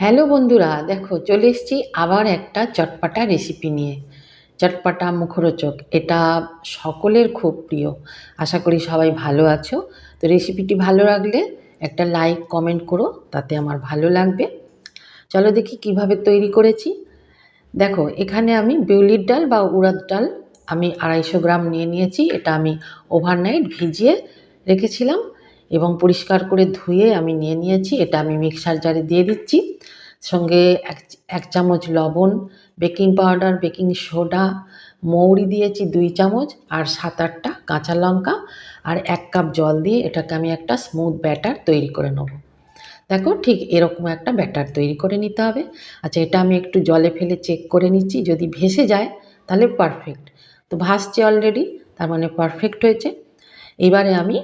Hello বন্ধুরা, দেখো চলে এসেছি আবার একটা চটপাটা রেসিপি নিয়ে। চটপাটা মুখরোচক, এটা সকলের খুব প্রিয়। আশা করি সবাই ভালো আছো। তো রেসিপিটি ভালো লাগলে একটা লাইক কমেন্ট করো, তাতে আমার ভালো লাগবে। চলো দেখি কীভাবে তৈরি করেছি। দেখো, এখানে আমি বিউলির ডাল বা উড়াদ ডাল আমি আড়াইশো গ্রাম নিয়ে নিয়েছি। এটা আমি ওভারনাইট ভিজিয়ে রেখেছিলাম। এবং পরিষ্কার করে ধুয়ে আমি নিয়ে নিয়েছি। এটা আমি মিক্সার জারে দিয়ে দিচ্ছি। সঙ্গে এক এক চামচ লবণ, বেকিং পাউডার, বেকিং সোডা, মৌরি দিয়েছি দুই চামচ আর সাত আটটা কাঁচা লঙ্কা আর এক কাপ জল দিয়ে এটাকে আমি একটা স্মুথ ব্যাটার তৈরি করে নেব। দেখো ঠিক এরকম একটা ব্যাটার তৈরি করে নিতে হবে। আচ্ছা এটা আমি একটু জলে ফেলে চেক করে নিচ্ছি। যদি ভেসে যায়, তাহলে পারফেক্ট তো ভাসছে অলরেডি তার মানে পারফেক্ট হয়েছে। এবারে আমি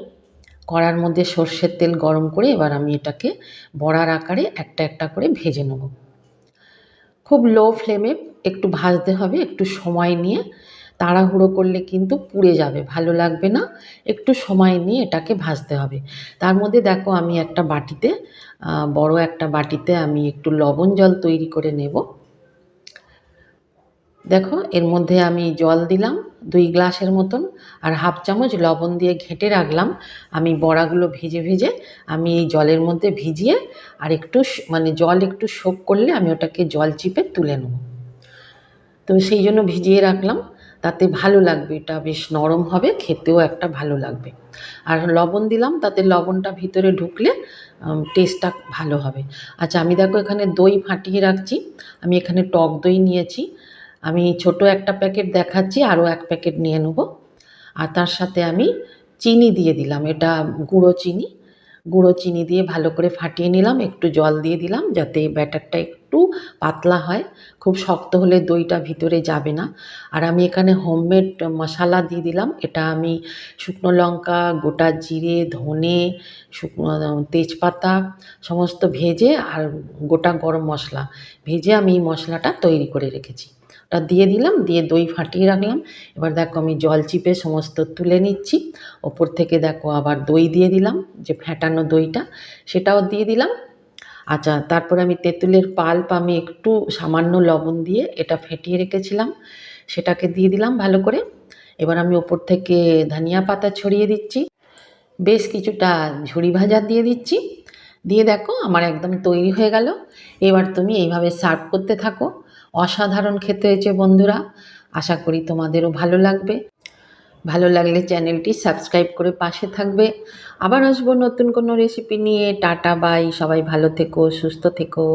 কড়ার মধ্যে সর্ষের তেল গরম করে এবার আমি এটাকে বড়ার আকারে একটা একটা করে ভেজে নেব। খুব লো ফ্লেমে একটু ভাজতে হবে, একটু সময় নিয়ে। তাড়াহুড়ো করলে কিন্তু পুড়ে যাবে, ভালো লাগবে না। একটু সময় নিয়ে এটাকে ভাজতে হবে। তার মধ্যে দেখো আমি একটা বাটিতে বড় একটা বাটিতে আমি একটু লবণ জল তৈরি করে নেব। দেখো, এর মধ্যে আমি জল দিলাম দুই গ্লাসের মতন, আর হাফ চামচ লবণ দিয়ে ঘেঁটে রাখলাম। আমি বড়াগুলো ভেজে ভেজে আমি এই জলের মধ্যে ভিজিয়ে আর একটু মানে জল একটু শোক করলে আমি ওটাকে জল চিপে তুলে নেব। তো সেই জন্য ভিজিয়ে রাখলাম, তাতে ভালো লাগবে, এটা বেশ নরম হবে, খেতেও একটা ভালো লাগবে। আর লবণ দিলাম, তাতে লবণটা ভিতরে ঢুকলে টেস্টটা ভালো হবে। আচ্ছা আমি দেখো এখানে দই ফাটিয়ে রাখছি, আমি এখানে টক দই নিয়েছি আমি ছোট একটা প্যাকেট দেখাচ্ছি, আরও এক প্যাকেট নিয়ে নেব। আর তার সাথে আমি চিনি দিয়ে দিলাম, এটা গুঁড়ো চিনি। গুঁড়ো চিনি দিয়ে ভালো করে ফাটিয়ে নিলাম, একটু জল দিয়ে দিলাম যাতে ব্যাটারটা একটু পাতলা হয়। খুব শক্ত হলে দইটা ভিতরে যাবে না। আর আমি এখানে হোমমেড মশালা দিয়ে দিলাম, এটা আমি শুকনো লঙ্কা, গোটা জিরে, ধনে, শুকনো তেজপাতা সমস্ত ভেজে আর গোটা গরম মশলা, ভেজে আমি এই মশলাটা তৈরি করে রেখেছি। দিয়ে দিলাম, দিয়ে দই ফাটিয়ে রাখলাম। এবার দেখো আমি জল চিপে সমস্ত তুলে নিচ্ছি। ওপর থেকে দেখো আবার দই দিয়ে দিলাম, যে ফ্যাটানো দইটা, সেটাও দিয়ে দিলাম। আচ্ছা তারপরে আমি তেঁতুলের পাল্প আমি একটু সামান্য লবণ দিয়ে এটা ফেটিয়ে রেখেছিলাম, সেটাকে দিয়ে দিলাম ভালো করে। এবার আমি ওপর থেকে ধনিয়া পাতা ছড়িয়ে দিচ্ছি। বেশ কিছুটা ঝুড়ি ভাজা দিয়ে দিচ্ছি। দিয়ে দেখো আমার একদম তৈরি হয়ে গেল। এবার তুমি এইভাবে সার্ভ করতে থাকো। অসাধারণ খেতে হয়েছে বন্ধুরা। আশা করি তোমাদেরও ভালো লাগবে। ভালো লাগলে চ্যানেলটি সাবস্ক্রাইব করে পাশে থাকবে। আবার আসব নতুন কোনো রেসিপি নিয়ে। টাটা বাই সবাই ভালো থেকো, সুস্থ থেকো।